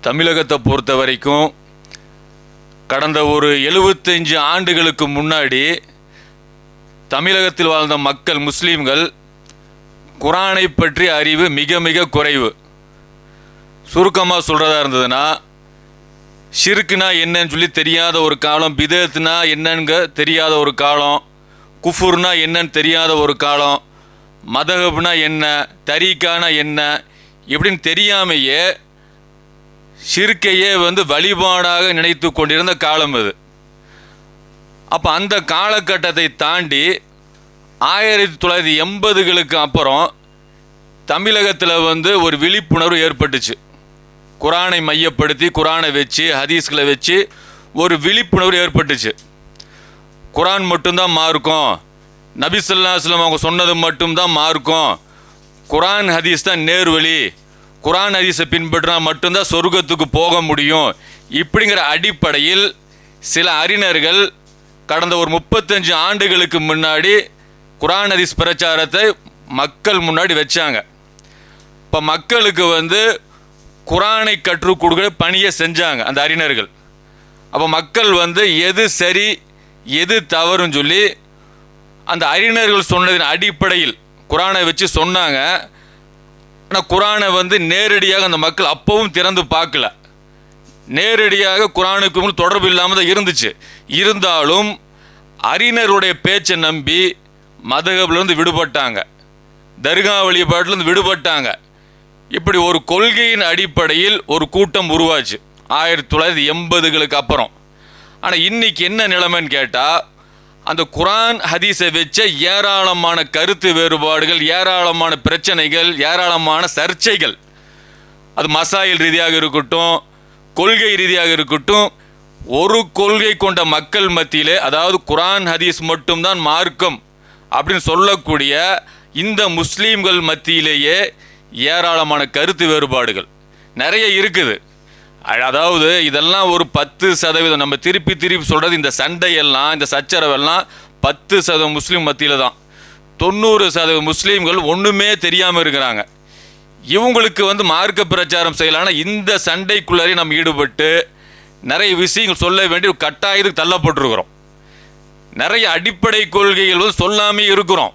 தமிழகத்தை பொறுத்த வரைக்கும் கடந்த ஒரு எழுபத்தஞ்சு ஆண்டுகளுக்கு முன்னாடி தமிழகத்தில் வாழ்ந்த மக்கள் முஸ்லீம்கள் குரானை பற்றிய அறிவு மிக மிக குறைவு. சுருக்கமாக சொல்கிறதா இருந்ததுன்னா ஷிருக்குனா என்னன்னு சொல்லி தெரியாத ஒரு காலம் பிதத்துனா என்னங்க தெரியாத ஒரு காலம் குஃபுர்னா என்னன்னு தெரியாத ஒரு காலம் மதகப்னா என்ன தரீக்கானா என்ன இப்படின்னு தெரியாமையே சிறுக்கையே வந்து வழிபாடாக நினைத்து கொண்டிருந்த காலம் அது. அப்போ அந்த காலகட்டத்தை தாண்டி ஆயிரத்தி தொள்ளாயிரத்தி எண்பதுகளுக்கு அப்புறம் தமிழகத்தில் வந்து ஒரு விழிப்புணர்வு ஏற்பட்டுச்சு. குரானை மையப்படுத்தி குரானை வச்சு ஹதீஸ்களை வச்சு ஒரு விழிப்புணர்வு ஏற்பட்டுச்சு. குரான் மட்டும்தான் மாறுக்கும் நபிசல்லாஸ்லம் அவங்க சொன்னது மட்டும்தான் மார்க்கும். குரான் ஹதீஸ் தான் நேர்வழி. குரான் ஹதீஸை பின்பற்றினா மட்டும்தான் சொர்க்கத்துக்கு போக முடியும். இப்படிங்கிற அடிப்படையில் சில அறிஞர்கள் கடந்த ஒரு முப்பத்தஞ்சு ஆண்டுகளுக்கு முன்னாடி குரான் ஹதீஸ் பிரச்சாரத்தை மக்கள் முன்னாடி வச்சாங்க. இப்போ மக்களுக்கு வந்து குரானை கற்றுக் கொடுக்குற பணியை செஞ்சாங்க அந்த அறிஞர்கள். அப்போ மக்கள் வந்து எது சரி எது தவறுன்னு சொல்லி அந்த அறிஞர்கள் சொன்னதின் அடிப்படையில் குரானை வச்சு சொன்னாங்க. ஆனால் குரானை வந்து நேரடியாக அந்த மக்கள் அப்பவும் திறந்து பார்க்கல. நேரடியாக குரானுக்கும் தொடர்பு இல்லாமல் தான் இருந்துச்சு. இருந்தாலும் அறிஞருடைய பேச்சை நம்பி மதகபிலிருந்து விடுபட்டாங்க. தர்கா வழிபாட்டிலிருந்து விடுபட்டாங்க. இப்படி ஒரு கொள்கையின் அடிப்படையில் ஒரு கூட்டம் உருவாச்சு. ஆயிரத்தி தொள்ளாயிரத்தி எண்பதுகளுக்கு அப்புறம். ஆனால் இன்னைக்கு என்ன நிலைமைன்னு கேட்டால் அந்த குரான் ஹதீஸை வச்ச ஏராளமான கருத்து வேறுபாடுகள் ஏராளமான பிரச்சனைகள் ஏராளமான சர்ச்சைகள். அது மசாயில் ரீதியாக இருக்கட்டும் கொள்கை ரீதியாக இருக்கட்டும் ஒரு கொள்கை கொண்ட மக்கள் மத்தியிலே அதாவது குரான் ஹதீஸ் மட்டும்தான் மார்க்கம் அப்படின்னு சொல்லக்கூடிய இந்த முஸ்லீம்கள் மத்தியிலேயே ஏராளமான கருத்து வேறுபாடுகள் நிறைய இருக்குது. அதாவது இதெல்லாம் ஒரு பத்து சதவீதம். நம்ம திருப்பி திருப்பி சொல்கிறது இந்த சண்டையெல்லாம் இந்த சச்சரவெல்லாம் பத்து சதவீதம் முஸ்லீம் மத்தியில் தான். தொண்ணூறு சதவீதம் முஸ்லீம்கள் ஒன்றுமே தெரியாமல் இருக்கிறாங்க. இவங்களுக்கு வந்து மார்க்க பிரச்சாரம் செய்யலாம்னா இந்த சண்டைக்குள்ளாரே நம்ம ஈடுபட்டு நிறைய விஷயங்கள் சொல்ல வேண்டிய ஒரு கட்டாயத்துக்கு தள்ளப்பட்டிருக்கிறோம். நிறைய அடிப்படை கொள்கைகள் வந்து சொல்லாமே இருக்கிறோம்.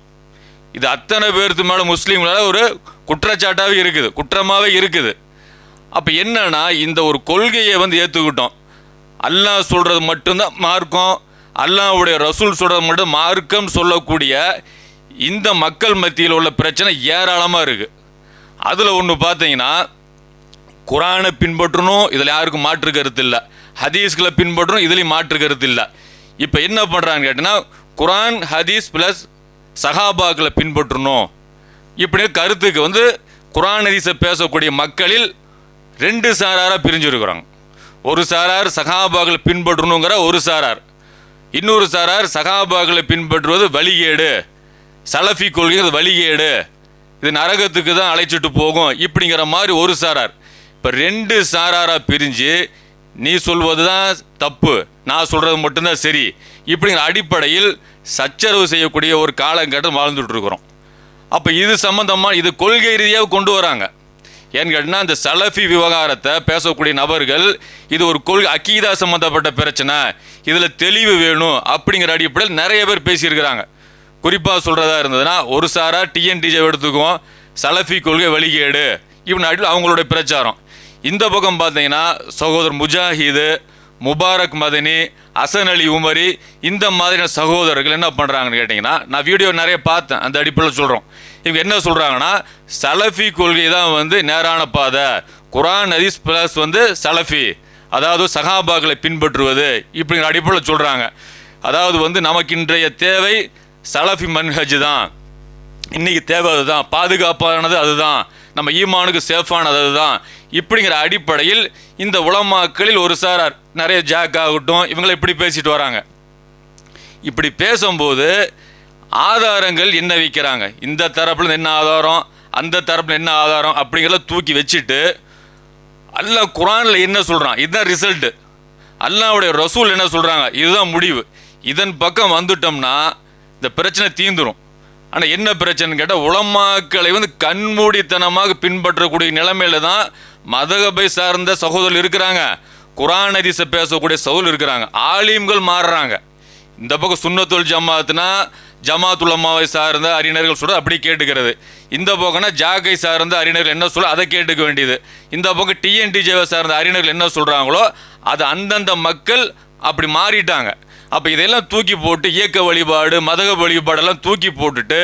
இது அத்தனை பேருக்கு மேலே முஸ்லீம்களால் ஒரு குற்றச்சாட்டாகவே இருக்குது. குற்றமாகவே இருக்குது. அப்போ என்னன்னா இந்த ஒரு கொள்கையை வந்து ஏற்றுக்கிட்டோம் அல்லாஹ் சொல்கிறது மட்டும்தான் மார்க்கம். அல்லாஹுடைய ரசூல் சொல்கிறது மட்டும் மார்க்கம் சொல்லக்கூடிய இந்த மக்கள் மத்தியில் உள்ள பிரச்சனை ஏராளமாக இருக்குது அதில் ஒன்று பார்த்தீங்கன்னா குரானை பின்பற்றணும் இதில் யாருக்கும் மாற்று கருத்து இல்லை. ஹதீஸ்களை பின்பற்றணும் இதுலேயும் மாற்று கருத்து இல்லை. இப்போ என்ன பண்ணுறான்னு கேட்டிங்கன்னா குரான் ஹதீஸ் ப்ளஸ் சஹாபாக்களை பின்பற்றணும். இப்படி கருத்துக்கு வந்து குரான் ஹதீஸை பேசக்கூடிய மக்களில் ரெண்டு சாராராக பிரிஞ்சிருக்கிறாங்க. ஒரு சாரார் சகாபாக்களை பின்பற்றணுங்கிற ஒரு சாரார். இன்னொரு சாரார் சகாபாக்களை பின்பற்றுவது வழிகேடு. சலஃபி கொள்கை வழிகேடு. இது நரகத்துக்கு தான் அழைச்சிட்டு போகும் இப்படிங்கிற மாதிரி ஒரு சாரார். இப்போ ரெண்டு சாராராக பிரிஞ்சு நீ சொல்வது தான் தப்பு நான் சொல்கிறது மட்டும்தான் சரி இப்படிங்கிற அடிப்படையில் சச்சரவு செய்யக்கூடிய ஒரு காலகட்டம் வாழ்ந்துட்டு இருக்கிறோம். அப்போ இது சம்மந்தமாக இது கொள்கை ரீதியாக கொண்டு வராங்க. ஏன்னு கேட்டிங்கன்னா அந்த சலஃபி விவகாரத்தை பேசக்கூடிய நபர்கள் இது ஒரு கொள்கை அக்கீதா சம்மந்தப்பட்ட பிரச்சனை இதில் தெளிவு வேணும் அப்படிங்கிற அடிப்படையில் நிறைய பேர் பேசியிருக்கிறாங்க. குறிப்பாக சொல்கிறதா இருந்ததுன்னா ஒரு சாராக டிஎன்டிஜே எடுத்துக்குவோம் சலஃபி கொள்கை வழிகேடு இப்படி அடிப்படையில் அவங்களுடைய பிரச்சாரம். இந்த பக்கம் பார்த்தீங்கன்னா சகோதரர் முஜாஹிது முபாரக் மதனி அசன் அலி உமரி இந்த மாதிரியான சகோதரர்கள் என்ன பண்ணுறாங்கன்னு கேட்டிங்கன்னா நான் வீடியோ நிறைய பார்த்தேன் அந்த அடிப்படையில் சொல்கிறோம் இவங்க என்ன சொல்கிறாங்கன்னா சலஃபி கொள்கை தான் வந்து நேரான பாதை. குரான் ஹதீஸ் ப்ளஸ் வந்து சலஃபி. அதாவது சகாபாக்களை பின்பற்றுவது இப்படிங்கிற அடிப்படையில் சொல்கிறாங்க அதாவது வந்து நமக்கு இன்றைய தேவை சலஃபி மன்ஹஜ் தான். இன்றைக்கி தேவை அதுதான் பாதுகாப்பானது அதுதான். நம்ம ஈமானுக்கு சேஃபானது அதுதான். இப்படிங்கிற அடிப்படையில் இந்த உலமாக்களில் ஒரு சாரார் நிறைய ஜாக் ஆகட்டும் இவங்களை இப்படி பேசிட்டு வராங்க. இப்படி பேசும்போது ஆதாரங்கள் என்ன வைக்கிறாங்க? இந்த தரப்பில் என்ன ஆதாரம்? அந்த தரப்பில் என்ன ஆதாரம்? அப்படிங்கிறத தூக்கி வச்சுட்டு அல்லாஹ் குரானில் என்ன சொல்கிறான் இதுதான் ரிசல்ட்டு அல்லாவுடைய ரசூல் என்ன சொல்கிறாங்க இதுதான் முடிவு. இதன் பக்கம் வந்துட்டோம்னா இந்த பிரச்சனை தீந்துடும் ஆனால் என்ன பிரச்சனைன்னு கேட்டால் உளமாக்களை வந்து கண்மூடித்தனமாக பின்பற்றக்கூடிய நிலைமையில தான் மதகபை சார்ந்த சகோதரர் இருக்கிறாங்க. குரான் ஹதீஸை பேசக்கூடிய சகோதரர் இருக்கிறாங்க. ஆலிம்கள் மாறுறாங்க. இந்த பக்கம் சுன்னத்துல் ஜமாத்னா ஜமாத் உலமாவை சார்ந்த அறிஞர்கள் சொல்ல அப்படி கேட்டுக்கிறது. இந்த பக்கம்னா ஜாகை சார்ந்த அறிஞர்கள் என்ன சொல்ல அதை கேட்டுக்க வேண்டியது. இந்த பக்கம் டிஎன்டிஜேவை சார்ந்த அறிஞர்கள் என்ன சொல்கிறாங்களோ அது அந்தந்த மக்கள் அப்படி மாறிட்டாங்க. அப்போ இதெல்லாம் தூக்கி போட்டு இயக்க வழிபாடு மதக வழிபாடெல்லாம் தூக்கி போட்டுட்டு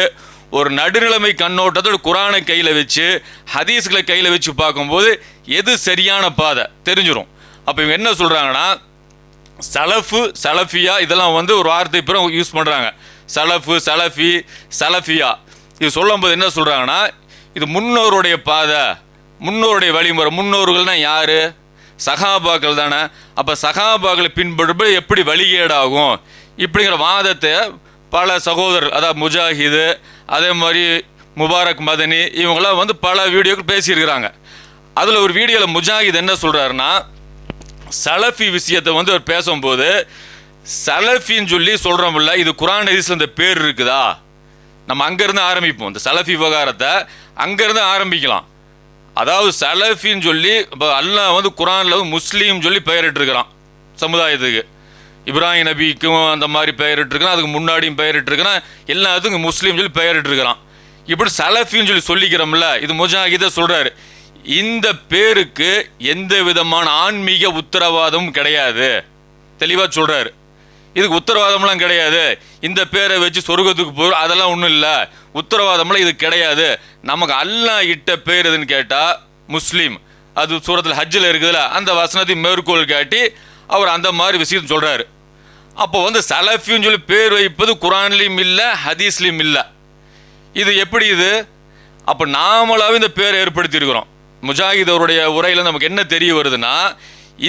ஒரு நடுநிலைமை கண்ணோட்டத்தோட குரானை கையில் வச்சு ஹதீஸ்களை கையில் வச்சு பார்க்கும்போது எது சரியான பாதை தெரிஞ்சிடும் அப்போ இவங்க என்ன சொல்கிறாங்கன்னா சலஃபு சலஃபியா இதெல்லாம் வந்து ஒரு வார்த்தை பிறகு யூஸ் பண்ணுறாங்க சலஃபு சலஃபி சலஃபியா. இது சொல்லும்போது என்ன சொல்கிறாங்கன்னா இது முன்னோருடைய பாதை முன்னோருடைய வழிமுறை முன்னோர்கள்னால் யார்? சகாபாக்கள் தானே? அப்போ சகாபாக்களை பின்பற்றும்போது எப்படி வழிகேடாகும்? இப்படிங்கிற வாதத்தை பல சகோதரர் அதாவது முஜாஹிது அதே மாதிரி முபாரக் மதனி இவங்களாம் வந்து பல வீடியோக்கள் பேசியிருக்கிறாங்க. அதில் ஒரு வீடியோவில் முஜாஹித் என்ன சொல்கிறாருன்னா சலஃபி விஷயத்தை வந்து அவர் பேசும்போது சலஃபின்னு சொல்லி சொல்கிறோம்ல இது குரான் ஹதீஸ்ல இந்த பேர் இருக்குதா? நம்ம அங்கேருந்து ஆரம்பிப்போம். இந்த சலஃபி விவகாரத்தை அங்கேருந்து ஆரம்பிக்கலாம். அதாவது சலஃபின்னு சொல்லி இப்போ அல்லாஹ் வந்து குரானில் வந்து முஸ்லீம் சொல்லி பெயரிட்டிருக்கிறான் சமுதாயத்துக்கு. இப்ராஹிம் நபிக்கும் அந்த மாதிரி பெயரிட்டிருக்கிறான் அதுக்கு முன்னாடியும் பெயரிட்டிருக்கிறான் எல்லாத்துக்கும் முஸ்லீம் சொல்லி பெயரிட்டிருக்கிறான். இப்படி சலஃபின்னு சொல்லி சொல்லிக்கிறோம்ல இது முஜாஹிதை சொல்கிறாரு இந்த பேருக்கு எந்த விதமான ஆன்மீக உத்தரவாதமும் கிடையாது. தெளிவாக சொல்கிறாரு இதுக்கு உத்தரவாதம்லாம் கிடையாது. இந்த பேரை வச்சு சொர்க்கத்துக்கு போகிற அதெல்லாம் ஒன்றும் இல்லை. உத்தரவாதம்லாம் இது கிடையாது. நமக்கு அல்லா இட்ட பேர் எதுன்னு கேட்டால் முஸ்லீம். அது சூரத்தில் ஹஜ்ஜில் இருக்குதுல்ல அந்த வசனத்தை மேற்கோள் காட்டி அவர் அந்த மாதிரி விஷயம் சொல்கிறாரு அப்போ வந்து சலஃபின்னு சொல்லி பேர் வைப்பது குரான்லேயும் இல்லை ஹதீஸ்லேயும் இல்லை. இது எப்படி இது? அப்போ நாமளாகவே இந்த பேரை ஏற்படுத்தியிருக்கிறோம். முஜாஹித் அவருடைய உரையில் நமக்கு என்ன தெரிய வருதுன்னா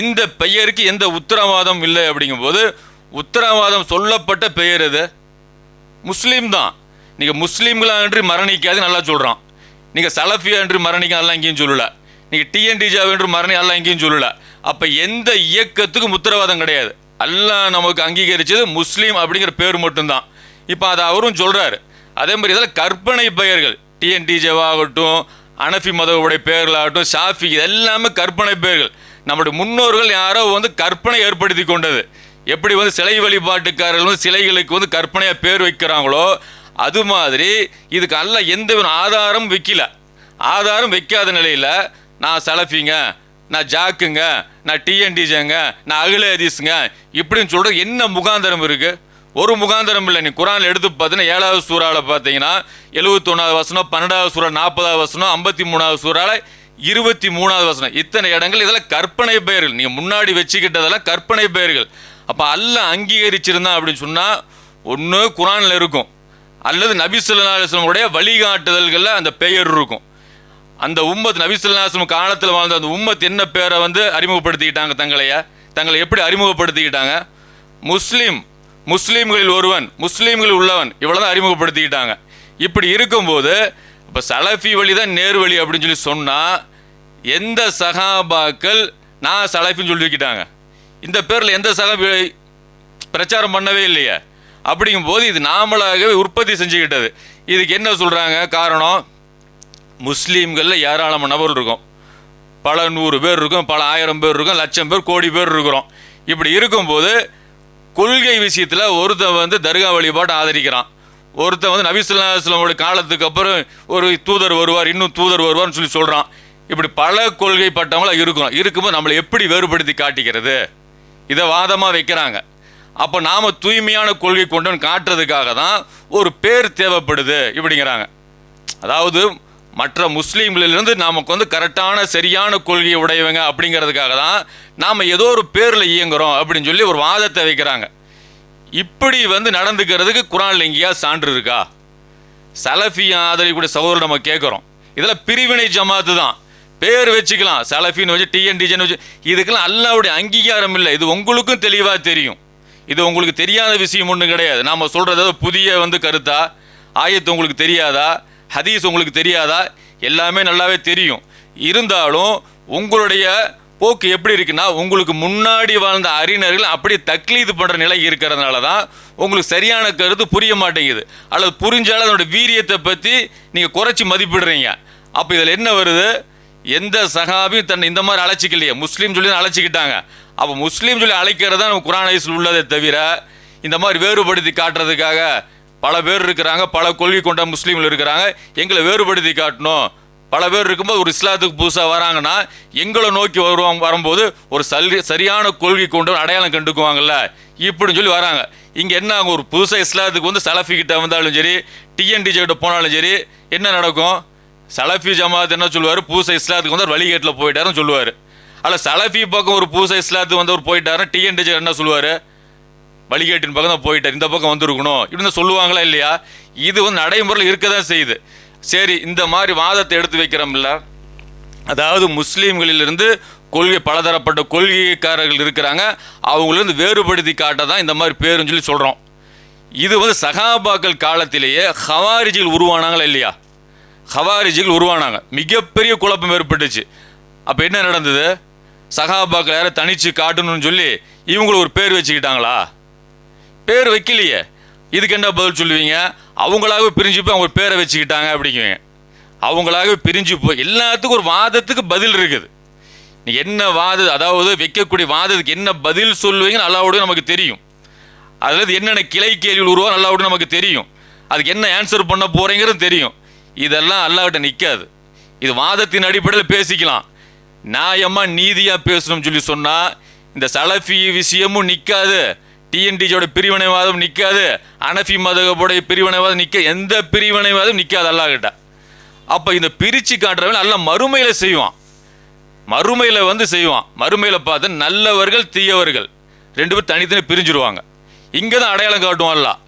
இந்த பெயருக்கு எந்த உத்தரவாதம் இல்லை அப்படிங்கும்போது உத்தரவாதம் சொல்லப்பட்ட பெயர் இது முஸ்லீம் தான். நீங்கள் முஸ்லீம்களா என்று மரணிக்காது நல்லா சொல்கிறான் நீங்கள் சலஃபியா என்று மரணிக்க நல்லா எங்கேயும் சொல்லல. நீங்கள் டிஎன்டிஜா என்று மரணி நல்லா எங்கேயும் சொல்லல. அப்போ எந்த இயக்கத்துக்கும் உத்தரவாதம் கிடையாது. அல்லாஹ் நமக்கு அங்கீகரிச்சது முஸ்லீம் அப்படிங்கிற பேர் மட்டும்தான். இப்போ அதை அவரும் சொல்கிறாரு அதே மாதிரி இதெல்லாம் கற்பனை பெயர்கள் டிஎன்டிஜேவாகட்டும் அனஃபி மதவுடைய பெயர்களாகட்டும் ஷாஃபி இது எல்லாமே கற்பனை பெயர்கள். நம்முடைய முன்னோர்கள் யாரோ வந்து கற்பனை ஏற்படுத்தி கொண்டது. எப்படி வந்து சிலை வழிபாட்டுக்காரர்கள் வந்து சிலைகளுக்கு வந்து கற்பனையாக பேர் வைக்கிறாங்களோ அது மாதிரி இதுக்கு அல்ல எந்த ஆதாரம் வைக்கல. ஆதாரம் வைக்காத நிலையில் நான் சலஃபிங்க நான் ஜாக்குங்க நான் டிஎன்டிஜேங்க நான் அகில ஹதீஸுங்க இப்படின்னு சொல்கிறது என்ன முகாந்தரம் இருக்குது ஒரு முகாந்தரம் இல்லை. நீ குரான் எடுத்து பார்த்தீங்கன்னா ஏழாவது சூறாவில் பார்த்தீங்கன்னா எழுபத்தொன்னாவது வசனம் பன்னெண்டாவது சூறா நாற்பதாவது வசனம் ஐம்பத்தி மூணாவது சூறாவில் இருபத்தி மூணாவது வசனம். இத்தனை இடங்கள் இதெல்லாம் கற்பனை பெயர்கள். நீங்கள் முன்னாடி வச்சுக்கிட்டதெல்லாம் கற்பனை பெயர்கள். அப்போ அல்ல அங்கீகரிச்சிருந்தான் அப்படின்னு சொன்னால் ஒன்று குரானில் இருக்கும். அல்லது நபி ஸல்லல்லாஹு வழிகாட்டுதல்களில் அந்த பெயர் இருக்கும். அந்த உம்மத் நபி ஸல்லல்லாஹு காலத்தில் வாழ்ந்த அந்த உம்மத் என்ன பேரை வந்து அறிமுகப்படுத்திக்கிட்டாங்க தங்களைய? தங்களை எப்படி அறிமுகப்படுத்திக்கிட்டாங்க? முஸ்லீம் முஸ்லீம்களில் ஒருவன் முஸ்லீம்களில் உள்ளவன் இவ்வளோ தான் அறிமுகப்படுத்திக்கிட்டாங்க. இப்படி இருக்கும்போது இப்போ சலஃபி வழி தான் நேர் வழி அப்படின்னு சொல்லி சொன்னால் எந்த சகாபாக்கள் நான் சலஃபின்னு சொல்லிக்கிட்டாங்க இந்த பேரில் எந்த சகாபி பிரச்சாரம் பண்ணவே இல்லையே. அப்படிங்கும்போது இது நாமளாகவே உற்பத்தி செஞ்சுக்கிட்டது. இதுக்கு என்ன சொல்கிறாங்க காரணம் முஸ்லீம்களில் ஏராளமான நபர் இருக்கும். பல நூறு பேர் இருக்கும் பல ஆயிரம் பேர் இருக்கும் லட்சம் பேர் கோடி பேர் இருக்கிறோம். இப்படி இருக்கும்போது கொள்கை விஷயத்தில் ஒருத்தன் வந்து தர்கா வழிபாட்டை ஆதரிக்கிறான். ஒருத்தன் வந்து நபிசுல்லாஸ்லமோட காலத்துக்கு அப்புறம் ஒரு தூதர் வருவார் இன்னும் தூதர் வருவார்னு சொல்லி சொல்கிறான் இப்படி பல கொள்கைப்பட்டவங்களாக இருக்கிறோம். இருக்கும்போது நம்மளை எப்படி வேறுபடுத்தி காட்டிக்கிறது? இதை வாதமாக வைக்கிறாங்க. அப்போ நாம் தூய்மையான கொள்கை கொண்டு காட்டுறதுக்காக தான் ஒரு பேர் தேவைப்படுது இப்படிங்கிறாங்க. அதாவது மற்ற முஸ்லீம்களிலிருந்து நமக்கு வந்து கரெக்டான சரியான கொள்கையை உடையவங்க அப்படிங்கிறதுக்காக தான் நாம் ஏதோ ஒரு பேரில் இயங்குகிறோம் அப்படின்னு சொல்லி ஒரு வாதத்தை வைக்கிறாங்க. இப்படி வந்து நடந்துக்கிறதுக்கு குரான் எங்கேயாவது சான்று இருக்கா? சலஃபியா ஆதரிக்கூடிய சகோதரர் நம்ம கேட்குறோம் இதில் பிரிவினை ஜமாத்து தான். பேர் வச்சுக்கலாம். சலஃபின்னு வச்சு டிஎன்டிஜன் வச்சு. இதுக்கெல்லாம் அல்லாவுடைய அங்கீகாரம் இல்லை. இது உங்களுக்கும் தெளிவாக தெரியும். இது உங்களுக்கு தெரியாத விஷயம் ஒன்றும் கிடையாது. நாம் சொல்கிறது புதிய வந்து கருத்தா? ஆயத்து உங்களுக்கு தெரியாதா? ஹதீஸ் உங்களுக்கு தெரியாதா? எல்லாமே நல்லாவே தெரியும். இருந்தாலும் உங்களுடைய போக்கு எப்படி இருக்குன்னா உங்களுக்கு முன்னாடி வாழ்ந்த அறிஞர்கள் அப்படி தக்லீது பண்ணுற நிலை இருக்கிறதுனால தான் உங்களுக்கு சரியான கருத்து புரிய மாட்டேங்குது. அல்லது புரிஞ்சாலும் அதனுடைய வீரியத்தை பற்றி நீங்கள் குறைச்சி மதிப்பிடுறீங்க. அப்போ இதில் என்ன வருது? எந்த சகாபியும் தன்னை இந்த மாதிரி அழைச்சிக்கலையே? முஸ்லீம் சொல்லி தான் அழைச்சிக்கிட்டாங்க. அப்போ முஸ்லீம் சொல்லி அழைக்கிறது தான் நம்ம குரான் ஐஸில் உள்ளதே தவிர இந்த மாதிரி வேறுபடுத்தி காட்டுறதுக்காக பல பேர் இருக்கிறாங்க பல கொள்கை கொண்ட முஸ்லீம்கள் இருக்கிறாங்க. எங்களை வேறுபடுத்தி காட்டணும். பல பேர் இருக்கும்போது ஒரு இஸ்லாத்துக்கு புதுசாக வராங்கன்னா எங்களை நோக்கி வருவாங்க வரும்போது ஒரு சரி சரியான கொள்கை கொண்டு அடையாளம் கண்டுக்குவாங்கல்ல? இப்படின்னு சொல்லி வராங்க. இங்கே என்ன ஒரு புதுசாக இஸ்லாத்துக்கு வந்து சலஃபிக்கிட்ட வந்தாலும் சரி டிஎன்டிஜே கிட்ட போனாலும் சரி என்ன நடக்கும்? சலஃபி ஜமாத் என்ன சொல்லுவார்? பூசை இஸ்லாத்துக்கு வந்து வழிகேட்டில் போயிட்டாருன்னு சொல்லுவார். அல்ல சலஃபி பக்கம் ஒரு புதுசாக இஸ்லாத்துக்கு அவர் போயிட்டாருன்னா டிஎன்டிஜி என்ன சொல்லுவார்? வழிகேட்டின் பக்கம் தான் போயிட்டார். இந்த பக்கம் வந்திருக்கணும். இப்படி தான் சொல்லுவாங்களா இல்லையா? இது வந்து நடைமுறையில் இருக்க தான் செய்யுது. சரி இந்த மாதிரி வாதத்தை எடுத்து வைக்கிறோம்ல. அதாவது முஸ்லீம்களிலிருந்து கொள்கை பலதரப்பட்ட கொள்கைக்காரர்கள் இருக்கிறாங்க. அவங்களிருந்து வேறுபடுத்தி காட்ட தான் இந்த மாதிரி பேருன்னு சொல்லி சொல்கிறோம் இது வந்து சகாபாக்கள் காலத்திலேயே ஹவாரிஜிகள் உருவானாங்களா இல்லையா? ஹவாரிஜிகள் உருவானாங்க. மிகப்பெரிய குழப்பம் ஏற்பட்டுச்சு. அப்போ என்ன நடந்தது? சகாபாக்கள் யாரை தனிச்சு காட்டணும்னு சொல்லி இவங்களை ஒரு பேர் வச்சுக்கிட்டாங்களா? பேர் வைக்கலையே. இதுக்கு என்ன பதில் சொல்லுவீங்க? அவங்களாகவே பிரிஞ்சு போய் அவங்க பேரை வச்சுக்கிட்டாங்க அப்படிங்குவீங்க. அவங்களாகவே பிரிஞ்சு போய் எல்லாத்துக்கும் ஒரு வாதத்துக்கு பதில் இருக்குது. நீ என்ன வாத அதாவது வைக்கக்கூடிய வாதத்துக்கு என்ன பதில் சொல்லுவீங்கன்னு அல்லாவோட நமக்கு தெரியும். அதில் என்னென்ன கிளை கேள்விகள் உருவா அல்லாவோட நமக்கு தெரியும். அதுக்கு என்ன ஆன்சர் பண்ண போகிறீங்கிறது தெரியும். இதெல்லாம் அல்லாவிட்ட நிற்காது இது வாதத்தின் அடிப்படையில் பேசிக்கலாம். நியாயமாக நீதியாக பேசணும்னு சொல்லி சொன்னால் இந்த சலஃபி விஷயமும் நிற்காது டிஎன்டிஜியோட பிரிவினைவாதம் நிற்காது அனஃபி மதகபோடைய பிரிவினைவாதம் நிற்க எந்த பிரிவினைவாதம் நிற்காது அல்லாஹ்கிட்ட. அப்போ இந்த பிரித்து காட்டுறவன் அல்ல மறுமையில் செய்வான். மறுமையில் வந்து செய்வான். மறுமையில் பார்த்து நல்லவர்கள் தீயவர்கள். ரெண்டு பேரும் தனித்தனி பிரிஞ்சிருவாங்க. இங்கே தான் அடையாளம் காட்டுவான் அல்லாஹ்.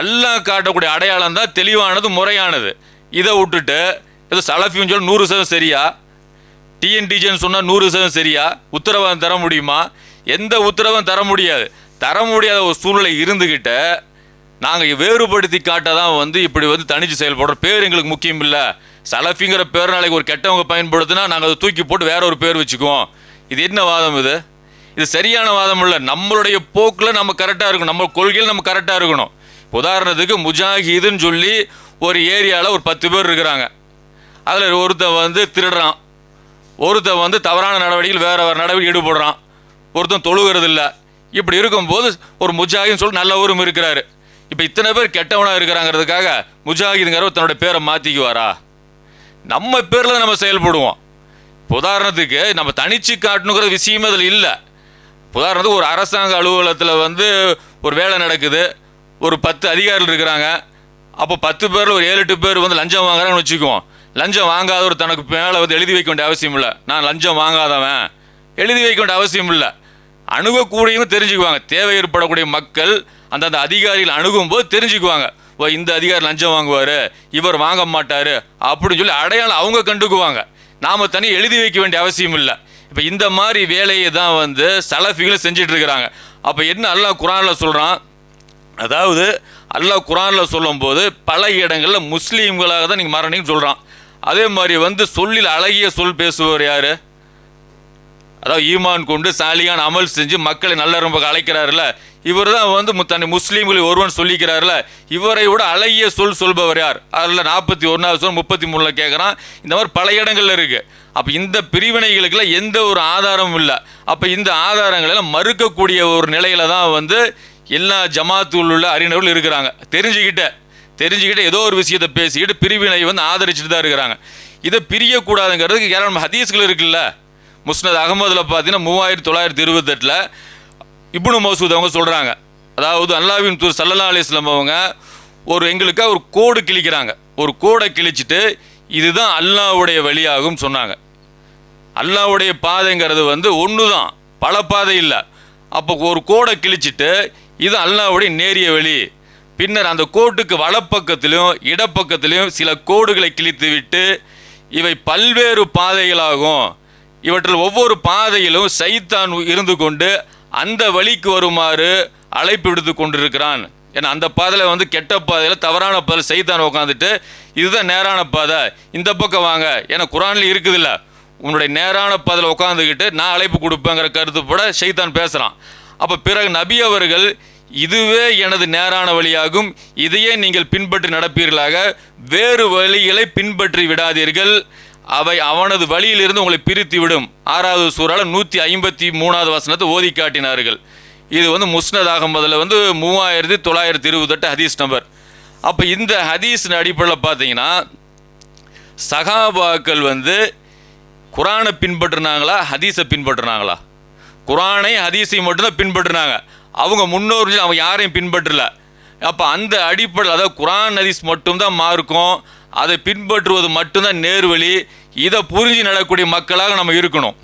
அல்லாஹ் காட்டக்கூடிய அடையாளம் தான் தெளிவானது முறையானது. இதை விட்டுட்டு ஏதோ சலஃபின்னு சொல்லி நூறு சதவீதம் சரியா? டிஎன்டிஜின்னு சொன்னால் நூறு சதவீதம் சரியா? உத்தரவாதம் தர முடியுமா? எந்த உத்தரவும் தர முடியாது. தர முடியாத ஒரு சூழ்நிலை இருந்துக்கிட்ட நாங்கள் வேறுபடுத்தி காட்ட தான் வந்து இப்படி வந்து தனிச்சு செயல்படுற பேர் எங்களுக்கு முக்கியம் இல்லை. சலஃபிங்கிற பேர் நாளைக்கு ஒரு கெட்டவங்க பயன்படுத்தினா நாங்கள் அதை தூக்கி போட்டு வேற ஒரு பேர் வச்சுக்குவோம். இது என்ன வாதம் இது? இது சரியான வாதம் இல்லை. நம்மளுடைய போக்கில் நம்ம கரெக்டாக இருக்கணும். நம்ம கொள்கையில் நம்ம கரெக்டாக இருக்கணும். உதாரணத்துக்கு முஜாஹிதுன்னு சொல்லி ஒரு ஏரியாவில் ஒரு பத்து பேர் இருக்கிறாங்க. அதில் ஒருத்தன் வந்து திருடுறான். ஒருத்தன் வந்து தவறான நடவடிக்கையில் வேறு வேறு நடவடிக்கை ஈடுபடுறான். ஒருத்தன் தொழுகிறதில்ல. இப்படி இருக்கும்போது ஒரு முஜாஹின்னு சொல்லி நல்லவரும் இருக்கிறாரு. இப்போ இத்தனை பேர் கெட்டவனாக இருக்கிறாங்கிறதுக்காக முஜாஹிதுங்கிறவர் தன்னோட பேரை மாற்றிக்குவாரா நம்ம பேரில் நம்ம செயல்படுவோம். உதாரணத்துக்கு நம்ம தனிச்சு காட்டணுங்கிற விஷயமே அதில் இல்லை. உதாரணத்துக்கு ஒரு அரசாங்க அலுவலகத்தில் வந்து ஒரு வேலை நடக்குது. ஒரு பத்து அதிகாரிகள் இருக்கிறாங்க. அப்போ பத்து பேரில் ஒரு ஏழு எட்டு பேர் வந்து லஞ்சம் வாங்குறாங்கன்னு வச்சுக்குவோம். லஞ்சம் வாங்காதவர் தனக்கு மேலே வந்து எழுதி வைக்க வேண்டிய அவசியம் இல்லை. நான் லஞ்சம் வாங்காதவன். எழுதி வைக்க வேண்டிய அவசியம் இல்லை. அணுகக்கூடியவங்க தெரிஞ்சுக்குவாங்க. தேவை ஏற்படக்கூடிய மக்கள் அந்தந்த அதிகாரிகள் அணுகும்போது தெரிஞ்சுக்குவாங்க. ஓ இந்த அதிகாரி லஞ்சம் வாங்குவார். இவர் வாங்க மாட்டார். அப்படின்னு சொல்லி அடையாளம் அவங்க கண்டுக்குவாங்க. நாம் தனி எழுதி வைக்க வேண்டிய அவசியம் இல்லை. இப்போ இந்த மாதிரி வேலையை தான் வந்து சலஃபிகளும் செஞ்சிட்ருக்கிறாங்க அப்போ என்ன அல்லா குரானில் சொல்கிறான் அதாவது அல்லாஹ் குரானில் சொல்லும்போது பல இடங்களில் முஸ்லீம்களாக தான் நீங்கள் மரணிங்கன்னு சொல்கிறான் அதே மாதிரி வந்து சொல்லில் அழகிய சொல் பேசுபவர் யார்? அதாவது ஈமான் கொண்டு சாலியான் அமல் செஞ்சு மக்களை நல்ல ரொம்ப அழைக்கிறாருல இவர் தான் வந்து தன்னை முஸ்லீம்களை ஒருவன் சொல்லிக்கிறாருல இவரை விட அழகிய சொல் சொல்பவர் யார்? அதில் நாற்பத்தி ஒன்றாவது சொல் முப்பத்தி மூணில் கேட்குறான் இந்த மாதிரி பல இடங்களில் இருக்குது அப்போ இந்த பிரிவினைகளுக்கெல்லாம் எந்த ஒரு ஆதாரமும் இல்லை. அப்போ இந்த ஆதாரங்களெல்லாம் மறுக்கக்கூடிய ஒரு நிலையில தான் வந்து எல்லா ஜமாத்துள்ள உள்ள அறிஞர்கள் இருக்கிறாங்க. தெரிஞ்சுக்கிட்ட தெரிஞ்சுக்கிட்ட ஏதோ ஒரு விஷயத்தை பேசிக்கிட்டு பிரிவினை வந்து ஆதரிச்சுட்டு தான் இருக்கிறாங்க. இதை பிரியக்கூடாதுங்கிறதுக்கு ஏராளம் ஹதீஸ்கள் இருக்குல்ல. முஸ்னத் அகமதுல பார்த்தீங்கன்னா மூவாயிரத்தி தொள்ளாயிரத்தி இருபத்தெட்டில் இப்னு மசூத் அவங்க சொல்கிறாங்க அதாவது அல்லாவின் தூர் சல்லல்லா அலிஸ்லாம் அவங்க ஒரு எங்களுக்காக ஒரு கோடு கிழிக்கிறாங்க. ஒரு கோடை கிழிச்சிட்டு இதுதான் அல்லாஹ்வுடைய வழியாகும் சொன்னாங்க. அல்லாஹ்வுடைய பாதைங்கிறது வந்து ஒன்று தான் பல பாதை இல்லை. அப்போ ஒரு கோடை கிழிச்சிட்டு இது அல்லாவுடைய நேரிய வழி. பின்னர் அந்த கோட்டுக்கு வலப்பக்கத்திலும் இடப்பக்கத்திலும் சில கோடுகளை கிழித்து விட்டு இவை பல்வேறு பாதைகளாகும். இவற்றில் ஒவ்வொரு பாதையிலும் சைத்தான் இருந்து கொண்டு அந்த வழிக்கு வருமாறு அழைப்பு விடுத்து கொண்டிருக்கிறான். ஏன்னா அந்த பாதையில் வந்து கெட்ட பாதையில் தவறான பாதையில் சைத்தான் உட்காந்துட்டு இதுதான் நேரான பாதை. இந்த பக்கம் வாங்க. ஏன்னா குரானில் இருக்குதுல்ல. உன்னுடைய நேரான பாதையில் உட்காந்துக்கிட்டு நான் அழைப்பு கொடுப்பேங்கிற கருத்துப்பட சைத்தான் பேசுகிறான் அப்போ பிறகு நபி அவர்கள் இதுவே எனது நேரான வழியாகும். இதையே நீங்கள் பின்பற்றி நடப்பீர்களாக. வேறு வழிகளை பின்பற்றி விடாதீர்கள். அவை அவனது வழியிலிருந்து உங்களை பிரித்து விடும் ஆறாவது சூறால் நூற்றி ஐம்பத்தி மூணாவது வசனத்தை ஓதி காட்டினார்கள். இது வந்து முஸ்னத் அகமதில் வந்து மூவாயிரத்தி தொள்ளாயிரத்தி இருபத்தெட்டு ஹதீஸ் நம்பர். அப்போ இந்த ஹதீஸின் அடிப்படையில் பார்த்தீங்கன்னா சகாபாக்கள் வந்து குரானை பின்பற்றினாங்களா ஹதீஸை பின்பற்றினாங்களா? குரானை ஹதீஸையும் மட்டும்தான் பின்பற்றினாங்க. அவங்க முன்னோர்கள் அவங்க யாரையும் பின்பற்றல. அப்போ அந்த அடிப்படையில் அதாவது குரான் ஹதீஸ் மட்டும்தான் மாறுக்கும் அதை பின்பற்றுவது மட்டும்தான் நேர்வழி இதை புரிஞ்சு நடக்கக்கூடிய மக்களாக நம்ம இருக்கணும்.